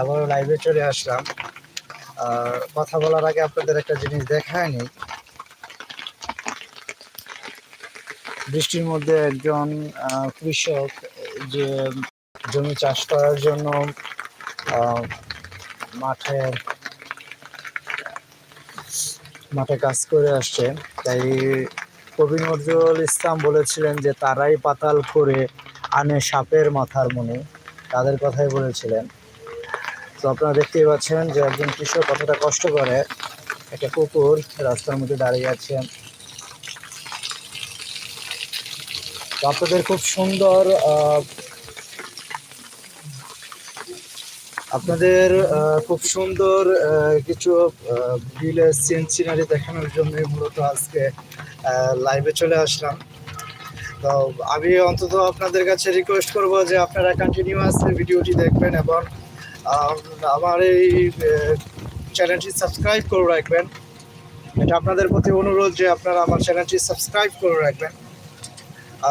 আবারও লাইভে চলে আসলাম। আর কথা বলার আগে আপনাদের একটা জিনিস দেখায়নি বৃষ্টির মধ্যে একজন কৃষক যে জমি চাষ করার জন্য মাঠে মাঠে কাজ করে আসছে। তাই কবি নজরুল ইসলাম বলেছিলেন যে, তারাই পাতাল করে আনে সাপের মাথার মনে তাদের কথাই বলেছিলেন। তো আপনারা দেখতেই পাচ্ছেন যে একজন কৃষক কতটা কষ্ট করে একটা কুকুর রাস্তার মধ্যে দাঁড়িয়ে আছে। তো আপনাদের খুব সুন্দর আপনাদের খুব সুন্দর কিছু ভিলেজ সিন সিনারি দেখানোর জন্য মূলত আজকে লাইভে চলে আসলাম। তো আমি অন্তত আপনাদের কাছে রিকোয়েস্ট করব যে আপনারা কন্টিনিউ কন্টিনিউয়াসলি ভিডিওটি দেখবেন এবং আমার এই চ্যানেলটি সাবস্ক্রাইব করে রাখবেন। এটা আপনাদের প্রতি অনুরোধ যে আপনারা আমার চ্যানেলটি সাবস্ক্রাইব করে রাখবেন।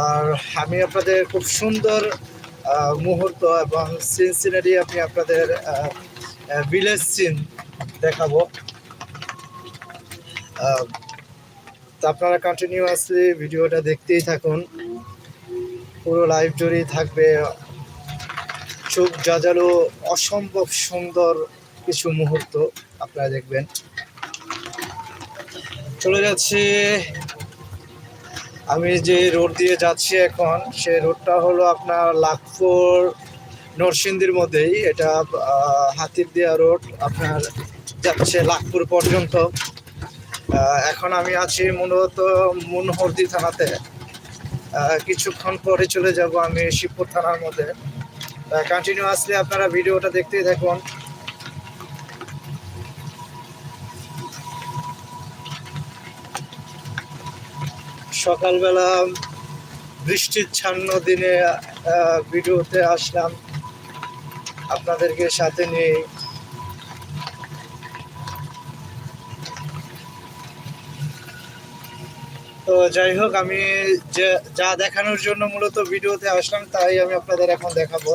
আর আমি আপনাদের খুব সুন্দর মুহূর্ত এবং সিন সিনারি আমি আপনাদের ভিলেজ সিন দেখাবো। তো আপনারা কন্টিনিউয়াসলি ভিডিওটা দেখতেই থাকুন। পুরো লাইভ জুড়েই থাকবে। চোখ জাজালো অসম্ভব সুন্দর কিছু মুহূর্ত আপনারা দেখবেন। চলে যাচ্ছে। আমি যে রোড দিয়ে যাচ্ছি এখন, সে রোডটা হলো আপনার লাখপুর নরসিংদীর মধ্যেই। এটা হাতির দেয়া রোড। আপনার যাচ্ছে লাখপুর পর্যন্ত। এখন আমি আছি মূলত মুনহরদি থানাতে। কিছুক্ষণ পরে চলে যাব আমি শিবপুর থানার মধ্যে। কন্টিনিউয়াসলি আপনারা ভিডিওটা দেখতেই থাকুন। সকালবেলা বৃষ্টির ছান্ন দিনে ভিডিওতে আসলাম আপনাদেরকে সাথে নিয়ে। তো যাই হোক, আমি যে দেখানোর জন্য মূলত ভিডিওতে আসলাম, তাই আমি আপনাদের এখন দেখাবো।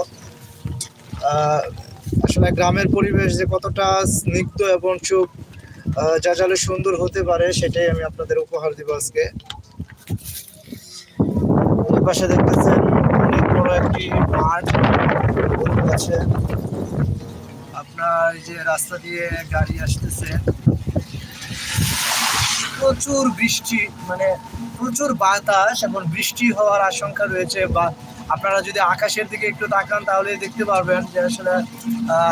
আসলে গ্রামের পরিবেশ যে কতটা স্নিগ্ধ এবং চুপ যা যাজালে সুন্দর হতে পারে, সেটাই আমি আপনাদের উপহার দিব আজকে। পাশে দেখতেছেন অনেক বড় একটি মাঠ আছে আপনার যে রাস্তা দিয়ে গাড়ি আসতেছে। প্রচুর বৃষ্টি মানে প্রচুর বাতাস এবং বৃষ্টি হওয়ার আশঙ্কা রয়েছে বা আপনারা যদি আকাশের দিকে একটু তাকান, তাহলে দেখতে পারবেন যে আসলে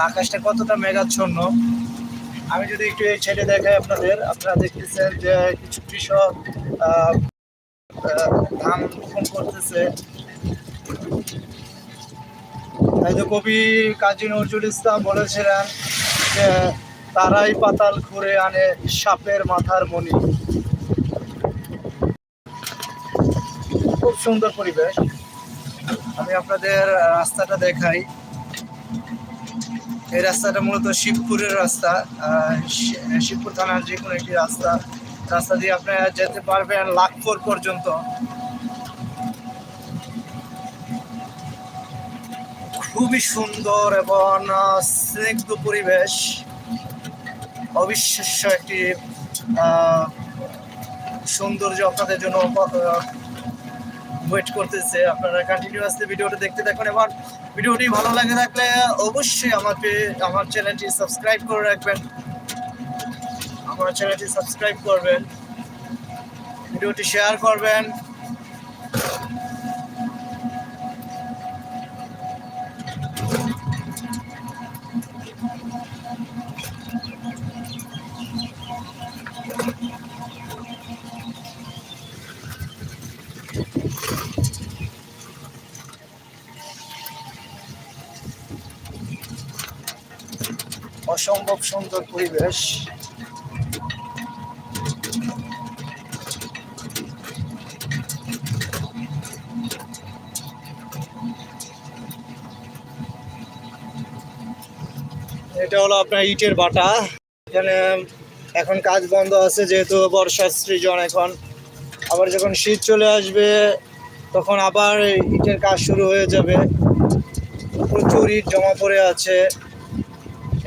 আকাশটা কতটা মেঘাচ্ছন্ন। আমি যদি একটু এই ছেড়ে দেখাই আপনাদের, আপনারা দেখতেছেন যে কিছু কৃষক ধান রোপণ করতেছে। তাই তো কবি কাজী নজরুল ইসলাম বলেছিলেন যে, তারাই পাতাল ঘুরে আনে সাপের মাথার মণি। খুব সুন্দর পরিবেশ। আমি আপনাদের রাস্তাটা দেখাই। এই রাস্তাটা মূলত শিবপুরের রাস্তা। শিবপুর থানার যে কোনো একটি রাস্তা। রাস্তা দিয়ে আপনারা যেতে পারবেন লাখপুর পর্যন্ত। খুবই সুন্দর এবং স্নিগ্ধ পরিবেশ। অবিশ্বাস্য একটি সৌন্দর্য আপনাদের জন্য ওয়েট করতেছে। আপনারা কন্টিনিউয়াসলি ভিডিওটা দেখতে থাকুন এবং ভিডিওটি ভালো লাগে থাকলে অবশ্যই আমাকে, আমার চ্যানেলটি সাবস্ক্রাইব করে রাখবেন। আমার চ্যানেলটি সাবস্ক্রাইব করবেন। ভিডিওটি শেয়ার করবেন। অসম্ভব সুন্দর পরিবেশ। এটা হলো আপনার ইটের বাটা। এখানে এখন কাজ বন্ধ আছে যেহেতু বর্ষার সৃজন এখন। আবার যখন শীত চলে আসবে, তখন আবার ইটের কাজ শুরু হয়ে যাবে। প্রচুর ইট জমা পড়ে আছে।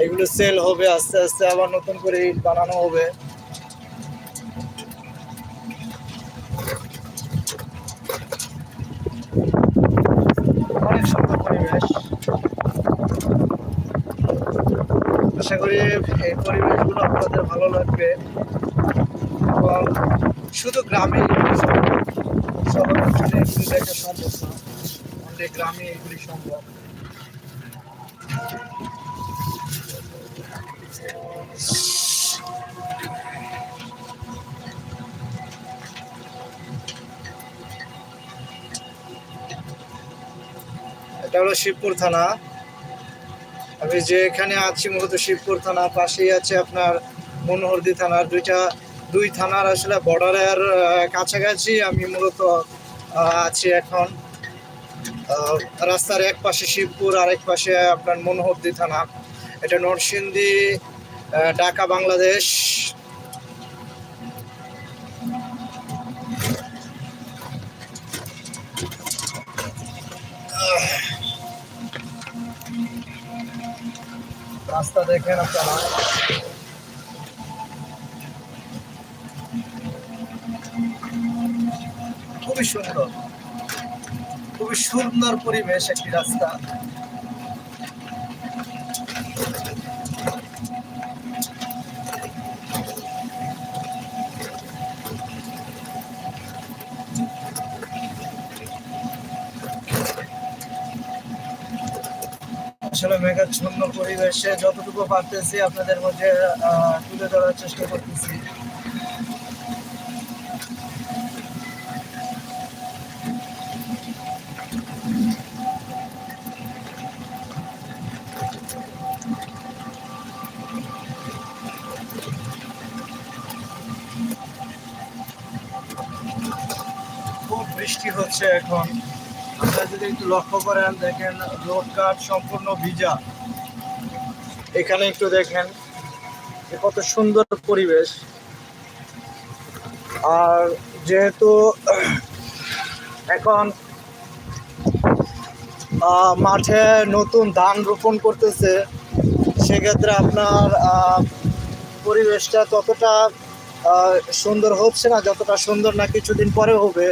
এগুলো সেল হবে, আস্তে আস্তে আবার নতুন করে ইট বানানো হবে। অনেক সুন্দর আশা করি এই পরিবেশগুলো আপনাদের ভালো লাগবে। এবং শুধু গ্রামে শহর অঞ্চলে এগুলি দেখা সম্ভব গ্রামে এগুলি সম্ভব। এটা হলো শিবপুর থানা। আমি যে এখানে আছি মূলত শিবপুর থানা, পাশেই আছে আপনার মনোহরদি থানার দুইটা, দুই থানার আসলে বর্ডারের কাছাকাছি আমি মূলত আছি এখন। রাস্তার এক পাশে শিবপুর আর এক পাশে আপনার মনোহরদি থানা। এটা নরসিংদী ঢাকা বাংলাদেশ। রাস্তা দেখেন আপনারা। খুবই সুন্দর। খুবই সুন্দর পরিবেশ একটি রাস্তা। আসলে মেঘাচ্ছন্ন পরিবেশে যতটুকু পারতেছি আপনাদের মধ্যে তুলে ধরার চেষ্টা করতেছি। খুব বৃষ্টি হচ্ছে এখন। আপনারা যদি একটু লক্ষ্য করেন, দেখেন রোড কাট সম্পূর্ণ ভিজা। এখানে একটু দেখেন কত সুন্দর পরিবেশ। আর যেহেতু এখন মাঠে নতুন ধান রোপণ করতেছে, সেক্ষেত্রে আপনার পরিবেশটা ততটা সুন্দর হচ্ছে না, যতটা সুন্দর না কিছুদিন পরে হবে।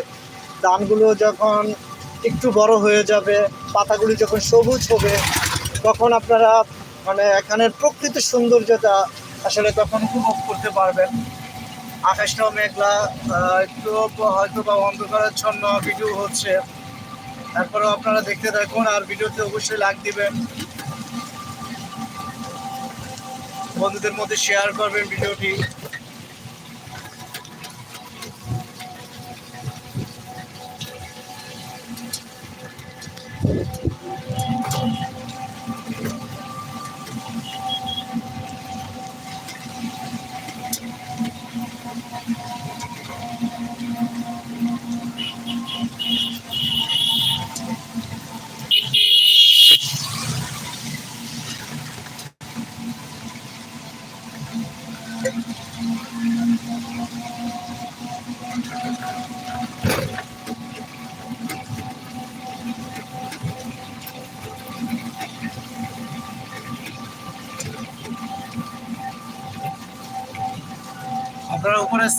ধানগুলো যখন একটু বড় হয়ে যাবে, পাতাগুলি যখন সবুজ হবে, তখন আপনারা মানে এখানের প্রকৃত সৌন্দর্যটা আসলে তখন উপভোগ করতে পারবেন। আকাশটাও মেঘলা একটু হয়তো বা অন্ধকারাচ্ছন্ন ভিডিও হচ্ছে। তারপরেও আপনারা দেখতে থাকুন আর ভিডিওতে অবশ্যই লাইক দিবেন। বন্ধুদের মধ্যে শেয়ার করবেন ভিডিওটি।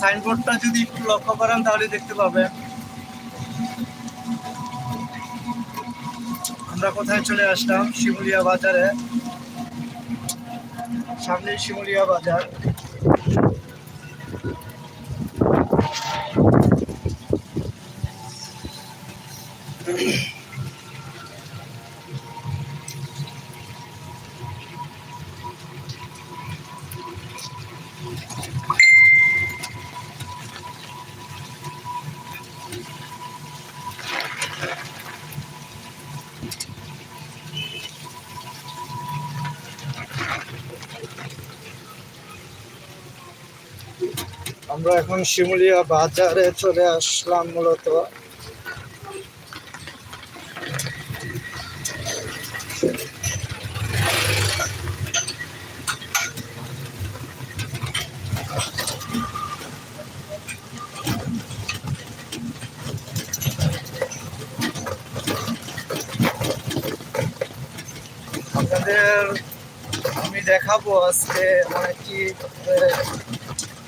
সাইনবোর্ডটা যদি একটু লক্ষ্য করেন, তাহলে দেখতে পাবেন। আমরা কোথায় চলে আসলাম? শিমুলিয়া বাজারে। সামনে শিমুলিয়া বাজার। আমরা এখন শিমুলিয়া বাজারে চলে আসলাম মূলত। আপনাদের আমি দেখাবো আজকে অনেকটি আহ,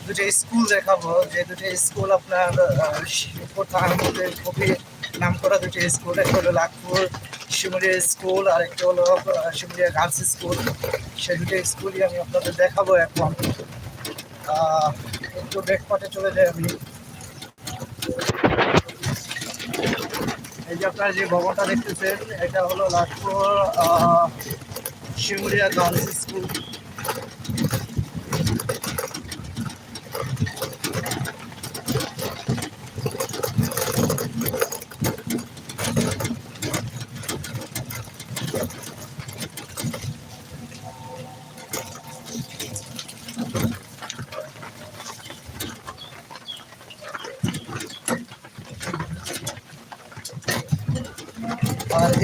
দুটো স্কুল দেখাবো, যে দুটো স্কুল আপনার শিল্পতার মধ্যে খুবই নাম করা দুটো স্কুল, একটা হলো লাখপুর শিমুলিয়া স্কুল, আর একটা হলো শিমুলিয়া গার্লস স্কুল। সেই দুটো স্কুলই আমি আপনাদের দেখাবো এখন। একটু ব্রেকপাটে চলে যাই আমি। এই যে আপনারা যে ভবনটা দেখতেছেন, এটা হলো লাখপুর শিমুলিয়া গার্লস স্কুল।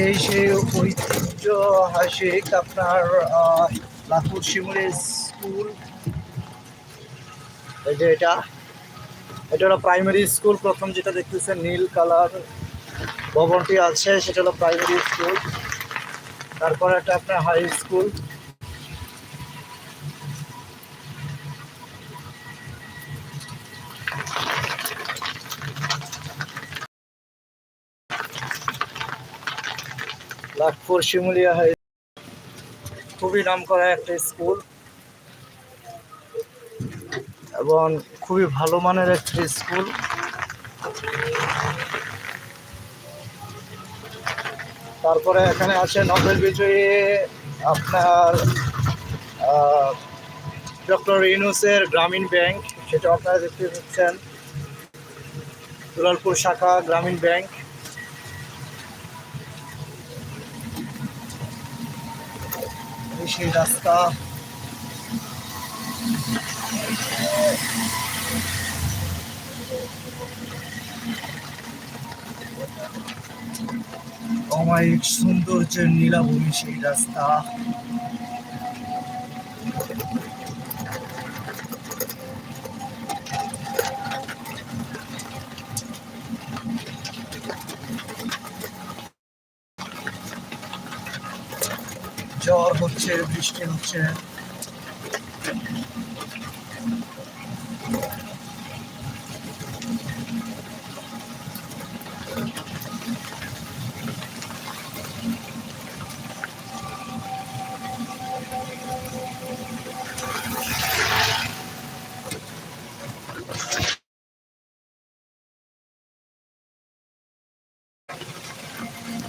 এই সেই ঐতিহ্যহাসিক আপনার আহ, লাখুর শিমুলি স্কুল। এই যে এটা। এটা হলো প্রাইমারি স্কুল প্রথম যেটা দেখতেছেন নীল কালার ভবনটি আছে সেটা হলো প্রাইমারি স্কুল তারপর একটা আপনার হাই স্কুল শিমুলিয়া হাই খুবই নাম করা একটা স্কুল। এবং খুবই ভালো মানের একটা স্কুল। তারপরে এখানে আছে নোবেল বিজয়ী আপনার ডক্টর ইউনুসের গ্রামীণ ব্যাংক, সেটা আপনারা দেখতে পাচ্ছেন। দুলালপুর শাখা গ্রামীণ ব্যাংক। সেই রাস্তা। অমায়িক সৌন্দর্যের নীলাভূমি সেই রাস্তা। ঝড় হচ্ছে বৃষ্টি হচ্ছে।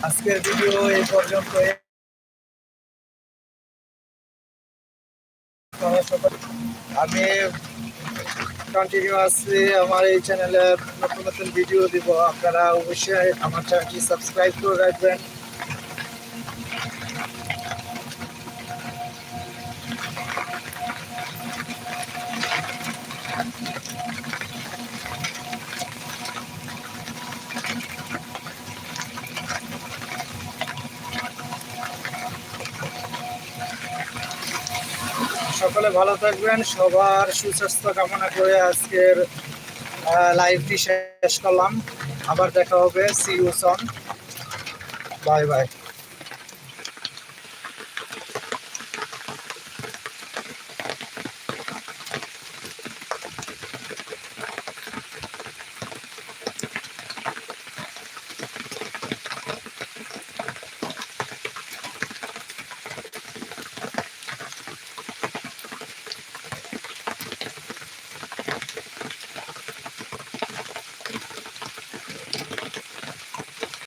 আজকের ভিডিও এই পর্যন্ত আমি কন্টিনিউয়াসলি আমার এই চ্যানেলে নতুন নতুন ভিডিও দিব। আপনারা অবশ্যই আমার চ্যানেলটি সাবস্ক্রাইব করে রাখবেন। সকলে ভালো থাকবেন, সবার সুস্বাস্থ্য কামনা করে আজকের লাইভটি শেষ করলাম। আবার দেখা হবে see you soon bye bye